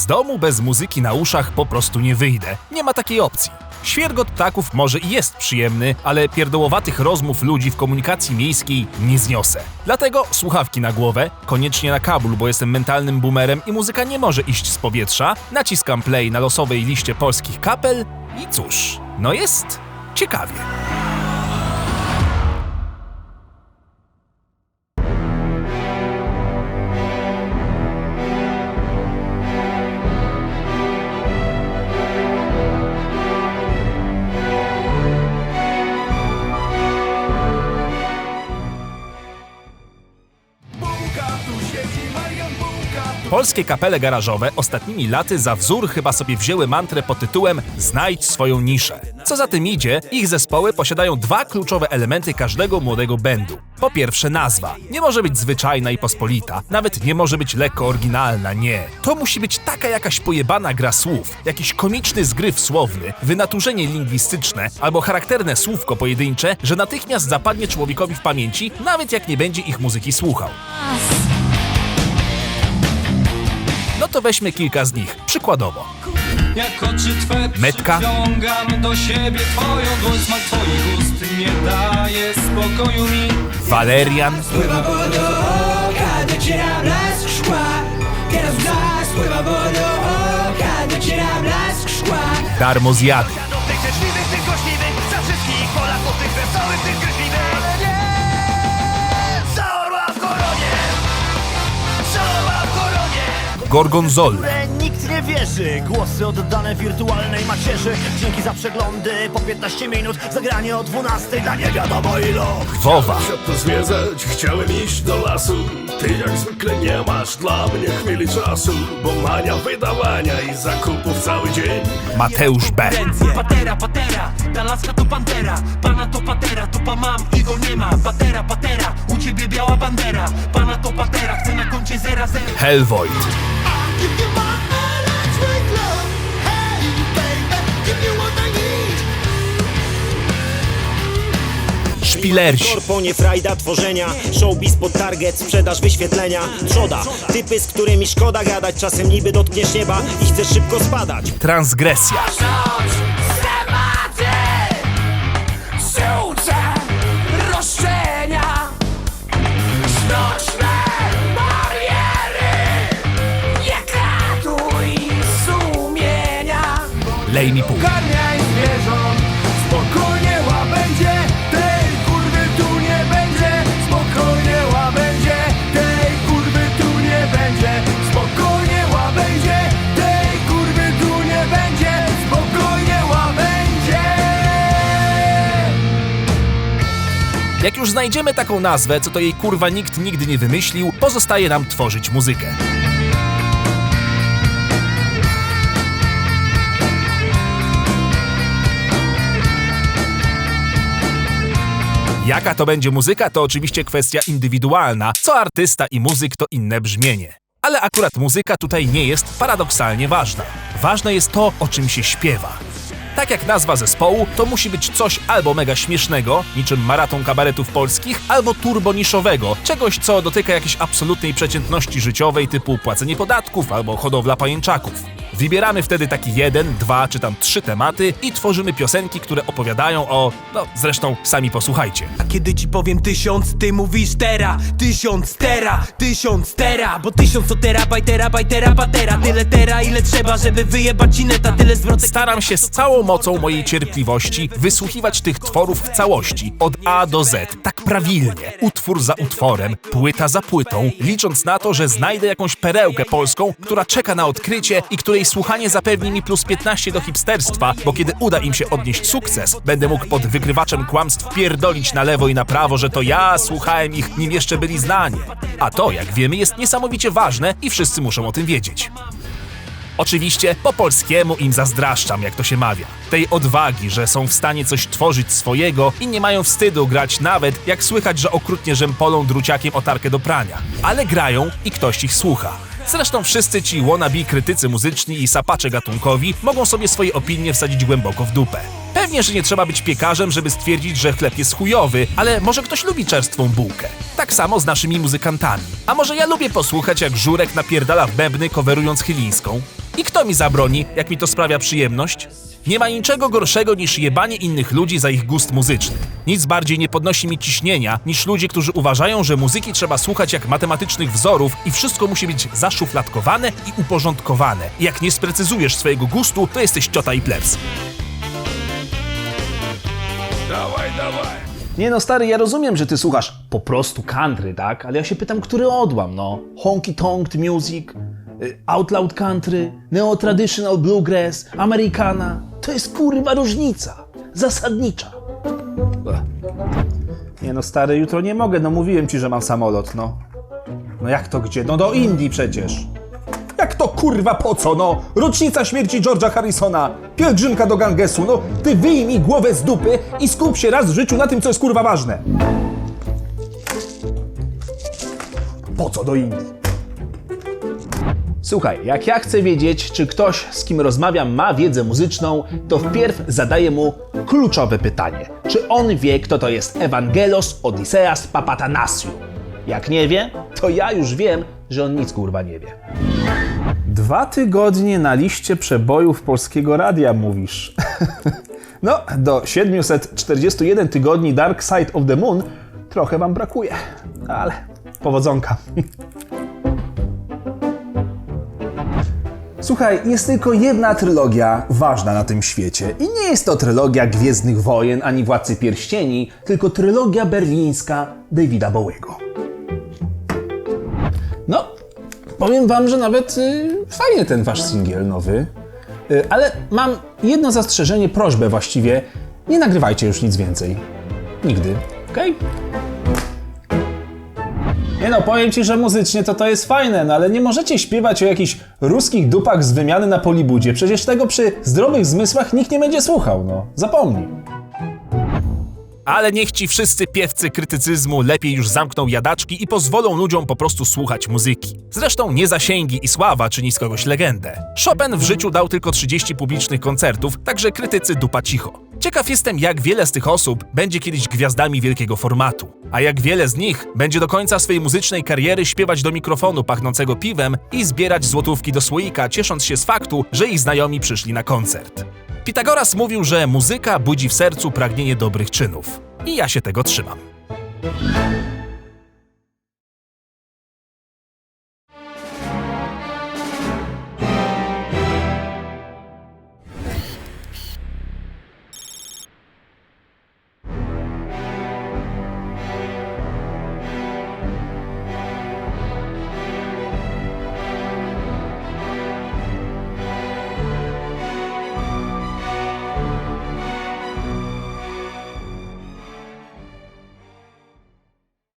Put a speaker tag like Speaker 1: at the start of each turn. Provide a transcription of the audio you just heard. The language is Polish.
Speaker 1: Z domu bez muzyki na uszach po prostu nie wyjdę. Nie ma takiej opcji. Świergot ptaków może i jest przyjemny, ale pierdołowatych rozmów ludzi w komunikacji miejskiej nie zniosę. Dlatego słuchawki na głowę, koniecznie na kabul, bo jestem mentalnym boomerem i muzyka nie może iść z powietrza, naciskam play na losowej liście polskich kapel i cóż, no jest ciekawie. Polskie kapele garażowe ostatnimi laty za wzór chyba sobie wzięły mantrę pod tytułem Znajdź swoją niszę. Co za tym idzie, ich zespoły posiadają dwa kluczowe elementy każdego młodego bandu. Po pierwsze nazwa. Nie może być zwyczajna i pospolita, nawet nie może być lekko oryginalna, nie. To musi być taka jakaś pojebana gra słów, jakiś komiczny zgryw słowny, wynaturzenie lingwistyczne albo charakterne słówko pojedyncze, że natychmiast zapadnie człowiekowi w pamięci, nawet jak nie będzie ich muzyki słuchał. No to weźmy kilka z nich, przykładowo.
Speaker 2: Jak oczy Twe
Speaker 1: Metka.
Speaker 2: przyciągam do siebie Twoją dłoń smak Twoich ust nie daje spokoju mi.
Speaker 1: Walerian,
Speaker 3: Pływa wodą oka, dociera blask szkła Teraz blask, pływa wodą oka, dociera blask szkła
Speaker 1: darmo zjady, gorgonzola,
Speaker 4: nikt nie wierzy. Głosy oddane wirtualnej macierzy. Dzięki za przeglądy. Po 15 minut Zagranie o 12 dla nie wiadomo ilu
Speaker 1: Wowa,
Speaker 5: to zwiedzać, chciałem iść do lasu. Ty jak zwykle nie masz dla mnie chwili czasu Bo mania wydawania i zakupów cały dzień.
Speaker 1: Mateusz B,
Speaker 2: Patera, patera, ta laska to pantera. Pana to patera, tupa mam i go nie ma. Patera, patera, u ciebie biała bandera. Pana to patera, chcę na koncie zera zera.
Speaker 1: Hellvoid, Szpilersi,
Speaker 6: Korpo, nie frajda tworzenia. Showbiz pod target, sprzedaż wyświetlenia. Trzoda, typy z którymi szkoda gadać. Czasem niby dotkniesz nieba i chcesz szybko spadać.
Speaker 1: Transgresja, lej mi pół,
Speaker 7: Garniaj zwierząt. Spokojnie łabędzie Tej kurwy tu nie będzie. Spokojnie łabędzie Tej kurwy tu nie będzie. Spokojnie łabędzie Tej kurwy tu nie będzie. Spokojnie łabędzie
Speaker 1: Jak już znajdziemy taką nazwę, co to jej kurwa nikt nigdy nie wymyślił, pozostaje nam tworzyć muzykę. Jaka to będzie muzyka, to oczywiście kwestia indywidualna. Co artysta i muzyk to inne brzmienie. Ale akurat muzyka tutaj nie jest paradoksalnie ważna. Ważne jest to, o czym się śpiewa. Tak jak nazwa zespołu, to musi być coś albo mega śmiesznego, niczym maraton kabaretów polskich, albo turboniszowego, czegoś co dotyka jakiejś absolutnej przeciętności życiowej typu płacenie podatków albo hodowla pajęczaków. Wybieramy wtedy taki jeden, dwa czy tam trzy tematy i tworzymy piosenki, które opowiadają o... no zresztą sami posłuchajcie.
Speaker 8: A kiedy ci powiem tysiąc, ty mówisz tera Tysiąc tera, tysiąc tera Bo tysiąc to terabajt, terabajt, terabatera Tyle tera, ile trzeba, żeby wyjebać ci neta Tyle zwrotek
Speaker 1: Staram się z całą mocą mojej cierpliwości wysłuchiwać tych tworów w całości, od A do Z, tak prawilnie, utwór za utworem, płyta za płytą, licząc na to, że znajdę jakąś perełkę polską, która czeka na odkrycie i której słuchanie zapewni mi plus 15 do hipsterstwa, bo kiedy uda im się odnieść sukces, będę mógł pod wykrywaczem kłamstw pierdolić na lewo i na prawo, że to ja słuchałem ich, nim jeszcze byli znani. A to, jak wiemy, jest niesamowicie ważne i wszyscy muszą o tym wiedzieć. Oczywiście po polskiemu im zazdraszczam, jak to się mawia. Tej odwagi, że są w stanie coś tworzyć swojego i nie mają wstydu grać nawet, jak słychać, że okrutnie rzępolą druciakiem o tarkę do prania. Ale grają i ktoś ich słucha. Zresztą wszyscy ci wannabe krytycy muzyczni i sapacze gatunkowi mogą sobie swoje opinie wsadzić głęboko w dupę. Pewnie, że nie trzeba być piekarzem, żeby stwierdzić, że chleb jest chujowy, ale może ktoś lubi czerstwą bułkę. Tak samo z naszymi muzykantami. A może ja lubię posłuchać, jak Żurek napierdala w bębny, coverując chylińską?
Speaker 9: I kto mi zabroni, jak mi to sprawia przyjemność? Nie ma niczego gorszego niż jebanie innych ludzi za ich gust muzyczny. Nic bardziej nie podnosi mi ciśnienia niż ludzie, którzy uważają, że muzyki trzeba słuchać jak matematycznych wzorów i wszystko musi być zaszufladkowane i uporządkowane. I jak nie sprecyzujesz swojego gustu, to jesteś ciota i plebs.
Speaker 5: Dawaj, dawaj.
Speaker 1: Nie no stary, ja rozumiem, że ty słuchasz po prostu country, tak? Ale ja się pytam, który odłam, no? Honky Tonk Music, y, Out Loud Country, Neo Traditional Bluegrass, Americana. To jest kurwa różnica. Zasadnicza. Nie no stary, jutro nie mogę, no mówiłem ci, że mam samolot, no. No jak to gdzie? No do Indii przecież. Jak to kurwa po co, no? Rocznica śmierci George'a Harrisona, pielgrzymka do Gangesu, no ty wyjmij głowę z dupy i skup się raz w życiu na tym, co jest kurwa ważne. Po co do Indii? Słuchaj, jak ja chcę wiedzieć, czy ktoś, z kim rozmawiam, ma wiedzę muzyczną, to wpierw zadaję mu kluczowe pytanie. Czy on wie, kto to jest Evangelos Odysseas Papatanasiu? Jak nie wie, to ja już wiem, że on nic kurwa nie wie. Dwa tygodnie na liście przebojów polskiego radia mówisz. no, do 741 tygodni Dark Side of the Moon trochę wam brakuje, ale powodzonka. Słuchaj, jest tylko jedna trylogia ważna na tym świecie. I nie jest to trylogia Gwiezdnych Wojen ani Władcy Pierścieni, tylko trylogia berlińska Davida Bowiego. No, powiem wam, że nawet y, fajnie ten wasz singiel nowy. Y, ale mam jedno zastrzeżenie, prośbę właściwie. Nie nagrywajcie już nic więcej. Nigdy, okej? Nie no, powiem ci, że muzycznie to to jest fajne, no ale nie możecie śpiewać o jakichś ruskich dupach z wymiany na Polibudzie. Przecież tego przy zdrowych zmysłach nikt nie będzie słuchał, no. Zapomnij.
Speaker 9: Ale niech ci wszyscy piewcy krytycyzmu lepiej już zamkną jadaczki i pozwolą ludziom po prostu słuchać muzyki. Zresztą nie zasięgi i sława czyni z kogoś legendę. Chopin w życiu dał tylko 30 publicznych koncertów, także krytycy dupa cicho. Ciekaw jestem, jak wiele z tych osób będzie kiedyś gwiazdami wielkiego formatu, a jak wiele z nich będzie do końca swojej muzycznej kariery śpiewać do mikrofonu pachnącego piwem i zbierać złotówki do słoika, ciesząc się z faktu, że ich znajomi przyszli na koncert. Pitagoras mówił, że muzyka budzi w sercu pragnienie dobrych czynów. I ja się tego trzymam.